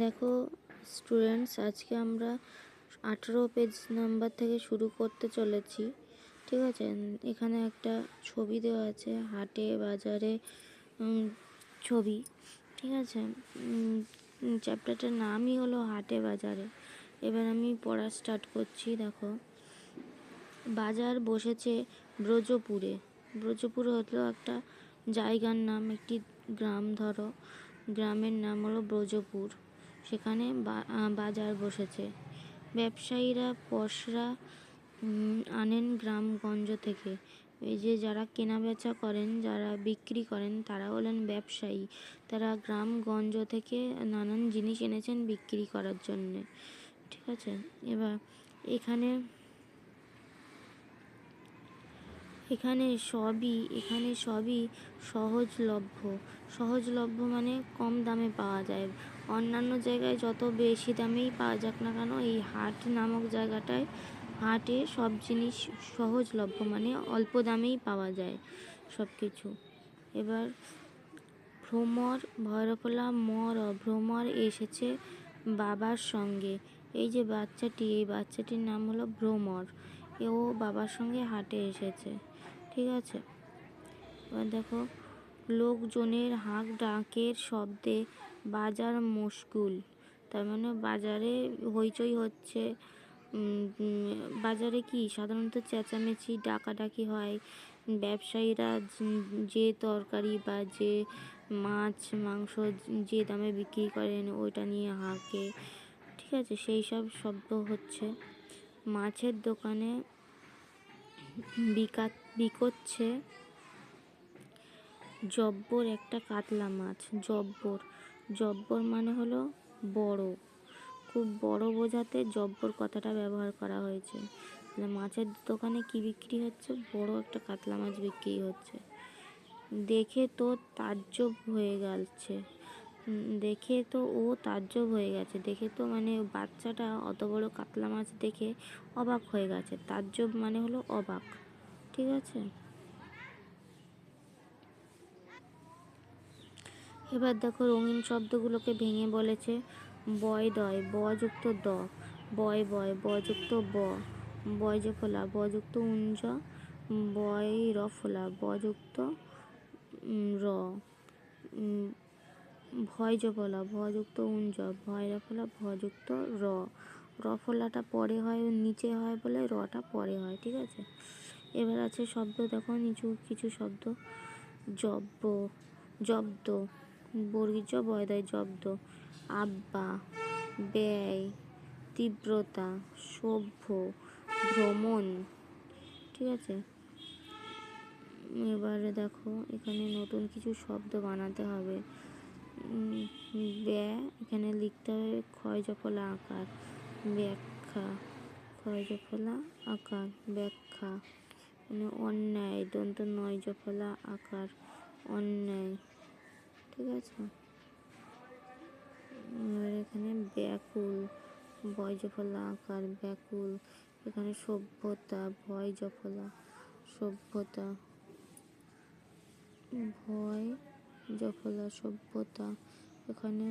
দেখো স্টুডেন্টস আজকে আমরা আঠেরো পেজ নাম্বার থেকে শুরু করতে চলেছি, ঠিক আছে? এখানে একটা ছবি দেওয়া আছে, হাটে, বাজারে ছবি, ঠিক আছে? চ্যাপ্টারটার নামই হলো হাটে, বাজারে। এবার আমি পড়া স্টার্ট করছি, দেখো। বাজার বসেছে ব্রজপুরে। ব্রজপুর হলো একটা জায়গার নাম, একটি গ্রাম, ধরো। গ্রামের নাম হলো ব্রজপুর। সেখানে বাজার বসেছে। ব্যবসায়ীরা পশরা আনেন গ্রামগঞ্জ থেকে। এই যে যারা কেনাবেচা করেন, যারা বিক্রি করেন, তারা হলেন ব্যবসায়ী। তারা গ্রামগঞ্জ থেকে নানান জিনিস এনেছেন বিক্রি করার জন্যে। ঠিক আছে? এবার এখানে এখানে সবই এখানে সবই সহজলভ্য। সহজলভ্য মানে কম দামে পাওয়া যায়। অন্যান্য জায়গায় যত বেশি দামেই পাওয়া যাক না কেন, এই হাট নামক জায়গাটায় হাটে সব জিনিস সহজলভ্য মানে অল্প দামেই পাওয়া যায় সব কিছু এবার ভ্রমর ভৈরবলা মর, ভ্রমর এসেছে বাবার সঙ্গে। এই যে বাচ্চাটি, এই বাচ্চাটির নাম হলো ভ্রমর। ও বাবার সঙ্গে হাটে এসেছে। ঠিক আছে? এবার দেখো, লোকজনের হাঁক ডাকের শব্দে বাজার মুশকুল। তার মানে বাজারে হইচই হচ্ছে। বাজারে কি? সাধারণত চেঁচামেচি, ডাকাডাকি হয়। ব্যবসায়ীরা যে তরকারি বা যে মাছ, মাংস যে দামে বিক্রি করেন, ওইটা নিয়ে হাঁকে। ঠিক আছে? সেই সব শব্দ হচ্ছে। মাছের দোকানে বিকা, বিকোচ্ছে। জব্বর একটা কাতলা মাছ, জব্বর। জব্বর মানে হলো বড়। খুব বড় বোঝাতে জব্বর কথাটা ব্যবহার করা হয়েছে। মাছের দোকানে কি বিক্রি হচ্ছে? বড় একটা কাতলা মাছ বিক্রি হচ্ছে। দেখে তো তাজ্জব হয়ে গেছে দেখে তো ও তাজ্জব হয়ে গেছে। দেখে তো মানে বাচ্চাটা অত বড় কাতলা মাছ দেখে অবাক হয়ে গেছে। তাজ্জব মানে হলো অবাক, ঠিক আছে? এবার দেখো রঙিন শব্দগুলোকে ভেঙে বলেছে, বয় দয় ব যুক্ত দ, বয় বয় ব যুক্ত ব, বয় যে ফোলা ব যুক্ত উঞ্জ, বয় র ফোলা ব যুক্ত র ভয় জফলা ভযুক্ত উঞ্জ ভয় রফলা ভযুক্ত র রফলাটা পরে হয় নিচে হয় বলে রটা পরে হয়, ঠিক আছে? এবার আছে শব্দ, দেখো নিচু কিছু শব্দ। জব্ব, জব্দ বর্গীজ বয়দয় জব্দ। আব্বা, ব্যয়, তীব্রতা, সভ্য, ভ্রমণ, ঠিক আছে? এবারে দেখো এখানে নতুন কিছু শব্দ বানাতে হবে। ব্যা, এখানে লিখতে হবে ক্ষয় জফলা আকার। ব্যাখ্যা, ক্ষয় জফলা আকার, ব্যাখ্যা। মানে অন্যায়, দন্ত নয়, জফলা আকার, অন্যায়। ঠিক আছে? এবার এখানে ব্যাকুল বয় জফলা আকার, ব্যাকুল। এখানে সভ্যতা, ভয় জফলা, সভ্যতা। ভয় জফলা সভ্যতা, এখানে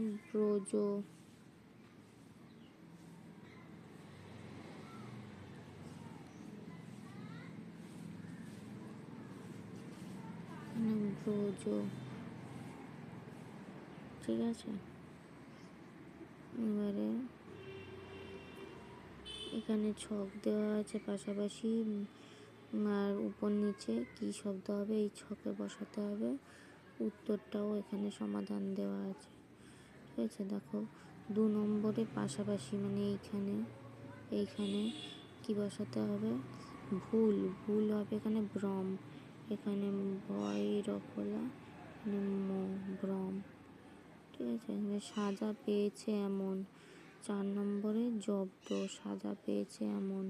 এখানে ব্রজ। ঠিক আছে? এবারে এখানে ছক দেওয়া আছে পাশাপাশি আর উপর নিচে কি শব্দ হবে? এই ছকে বসাতে হবে। উত্তরটাও এখানে সমাধান দেওয়া আছে। ঠিক আছে, দেখো, দু নম্বরে পাশাপাশি মানে এইখানে এইখানে কি বসাতে হবে? ভুল ভুল হবে এখানে ভ্রম। এখানে ভয় রফলা এখানে ম, ভ্রম। ঠিক আছে, এখানে সাজা পেয়েছে এমন। চার নম্বরে জব্দ, সাজা পেয়েছে এমন।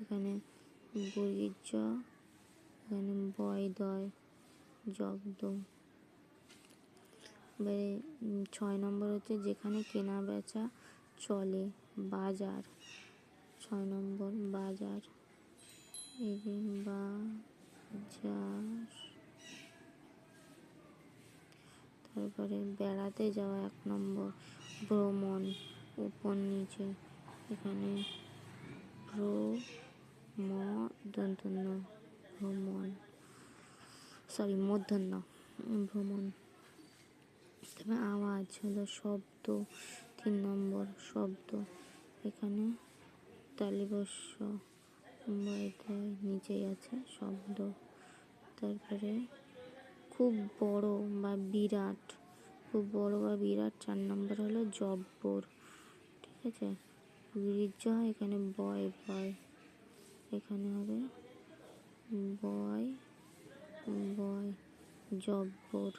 এখানে বৈর্য, এখানে বয় দয়, জব্দ। এবারে ছয় নম্বর হচ্ছে যেখানে কেনা বেচা চলে, বাজার। ছয় নম্বর, বাজার। বাজার। তারপরে বেড়াতে যাওয়া এক নম্বর, ভ্রমণ উপর নিচে। এখানে ভ্রমণ সরি মূর্ধন্য ভ্রমণ। তবে আওয়াজ হলো শব্দ, তিন নম্বর শব্দ। এখানে তালিবস্য নিচেই আছে শব্দ। তারপরে খুব বড় বা বিরাট, খুব বড় বা বিরাট চার নম্বর হলো জব্বর, ঠিক আছে? বীর্য এখানে বয় বয়। এখানে হবে বয় বয়, জব্বর।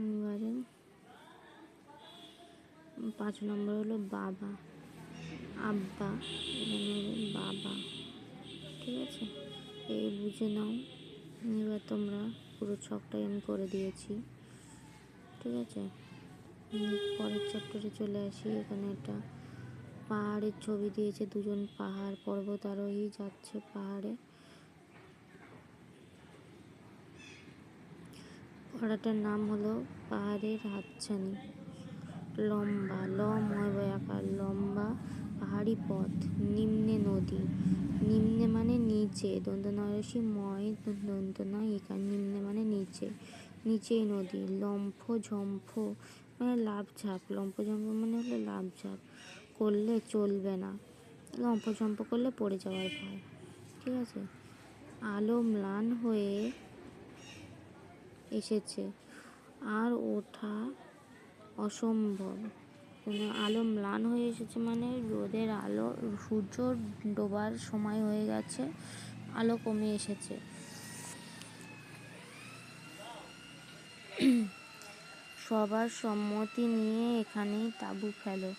এবারে পাঁচ নম্বর হলো বাবা, আব্বা, বাবা, ঠিক আছে? এই বুঝে নাও, এবার তোমরা পুরো ছকটা আমি করে দিয়েছি, ঠিক আছে? পরের চ্যাপ্টারে চলে আসি, এখানে একটা পাহাড়ের ছবি দিয়েছে, দুজন পাহাড় পর্বত আরোহী যাচ্ছে পাহাড়ে। পড়াটার নাম হলো পাহাড়ের হাতছানি লম্বা ল ময় আকার, লম্বা পাহাড়ি পথ, নিম্নে নদী। নিম্নে মানে নিচে দন্ত নয়সী ময় দন্ত নয় একার। নিম্নে মানে নিচে নিচেই নদী, লম্ফ, ঝম্ফ মানে লাভ ঝাঁপ লম্ফ ঝম্প মানে হলো লাভ ঝাঁপ করলে চলবে না। লম্ফ ঝম্প করলে পড়ে যাওয়ার ভয়। ঠিক আছে? আলো ম্লান হয়ে এসেছে। আর ওঠা অসম্ভব। মানে আলো ম্লান হয়ে এসেছে মানে রোদের আলো, সূর্য ডোবার সময় হয়ে গেছে, আলো কমে এসেছে। সবার সম্মতি নিয়ে এখানেই তাঁবু ফেলো।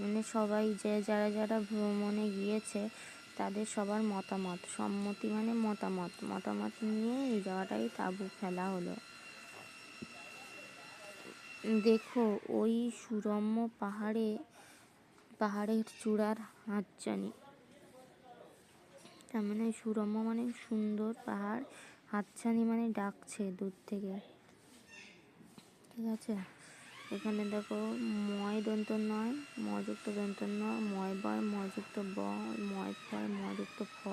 মানে সবাই যে, যারা যারা ভ্রমণে গিয়েছে, তাদের সবার মতামত। সম্মতি মানে মতামত। মতামত নিয়ে এই জায়গাটাই তাঁবু ফেলা হলো। দেখো, ওই সুরম্য পাহাড়ে, পাহাড়ের চূড়ার হাতছানি। তার মানে সুরম্য মানে সুন্দর পাহাড়, হাতছানি মানে ডাকছে দূর থেকে। ঠিক আছে? এখানে দেখো ময় দন্ত নয়, মযুক্ত দন্ত ন ময় বয়, মযুক্ত ব, ময় ফয়, মযুক্ত ফ,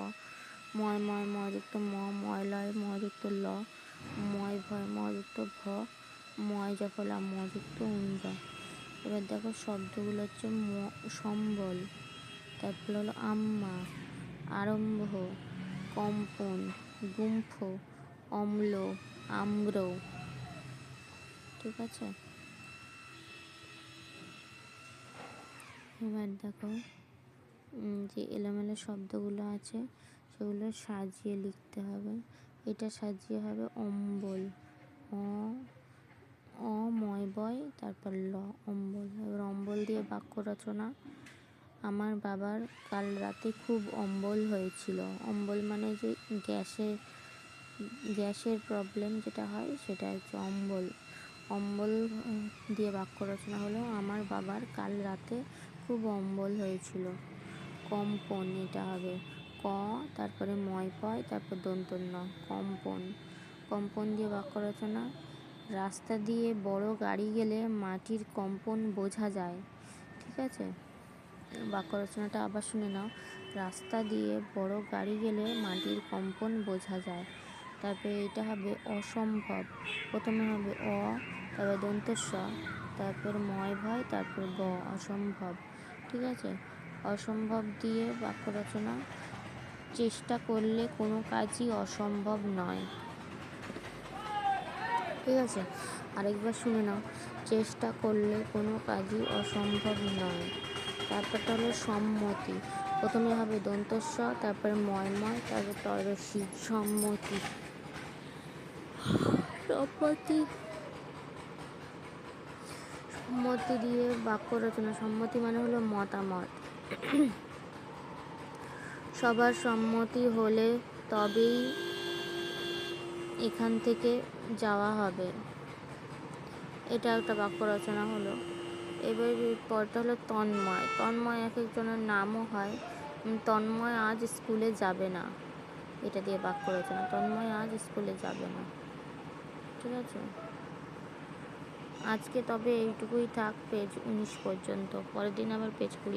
ময় ময়, মযুক্ত ম, ময় লয়, মযুক্ত ল, ময় ভয়, মযুক্ত ভ ময় জফলা মযুক্ত উঞ্জ এবার দেখো শব্দগুলো হচ্ছে ম, সম্বল, তারপর হলো আম্মা, আরম্ভ, কম্পন, গুম্ফ, অম্ল, আম্র। ঠিক আছে? এবার দেখো যে এলোমেলো শব্দগুলো আছে, সেগুলো সাজিয়ে লিখতে হবে। এটা সাজিয়ে হবে অম্বল, অ অময় বয় তারপর ল, অম্বল। এবার অম্বল দিয়ে বাক্য রচনা। আমার বাবার কাল রাতে খুব অম্বল হয়েছিল। অম্বল মানে যে গ্যাসের গ্যাসের প্রবলেম যেটা হয়, সেটা হচ্ছে অম্বল। অম্বল দিয়ে বাক্য রচনা হলো, আমার বাবার কাল রাতে খুব অম্বল হয়েছিল। কম্পন এটা হবে। ক, তারপরে ময় পয় তারপর দন্তন্য। কম্পন। কম্পন দিয়ে বাক্য রচনা। রাস্তা দিয়ে বড় গাড়ি গেলে মাটির কম্পন বোঝা যায়, ঠিক আছে? বাক্য রচনাটা আবার শুনে নাও। রাস্তা দিয়ে বড় গাড়ি গেলে মাটির কম্পন বোঝা যায়। তারপরে এটা হবে অসম্ভব। প্রথমে হবে অ, তারপর দন্তস্ব, তারপর ময় ভয়, তারপর ব অসম্ভব, ঠিক আছে? অসম্ভব দিয়ে বাক্য রচনা চেষ্টা করলে কোনো কাজই অসম্ভব নয়। ঠিক আছে? আরেকবার শুনে নাও। চেষ্টা করলে কোনো কাজই অসম্ভব নয়। তারপরটা হলো সম্মতি। প্রথমে হবে দন্তস্ব তারপর ময়ময় তারপর তরসী সম্মতি। সম্মতি সম্মতি দিয়ে বাক্য রচনা। সম্মতি মানে হলো মতামত। সবার সম্মতি হলে তবেই এখান থেকে যাওয়া হবে। এটা একটা বাক্য রচনা হলো। এবার পরটা হলো তন্ময়। তন্ময় এক একজনের নামও হয়। তন্ময় আজ স্কুলে যাবে না। এটা দিয়ে বাক্য রচনা। তন্ময় আজ স্কুলে যাবে না। ঠিক আছে? আজকে তবে এইটুকুই থাক, পেজ উনিশ পর্যন্ত। পরের দিন আবার পেজ কুড়ি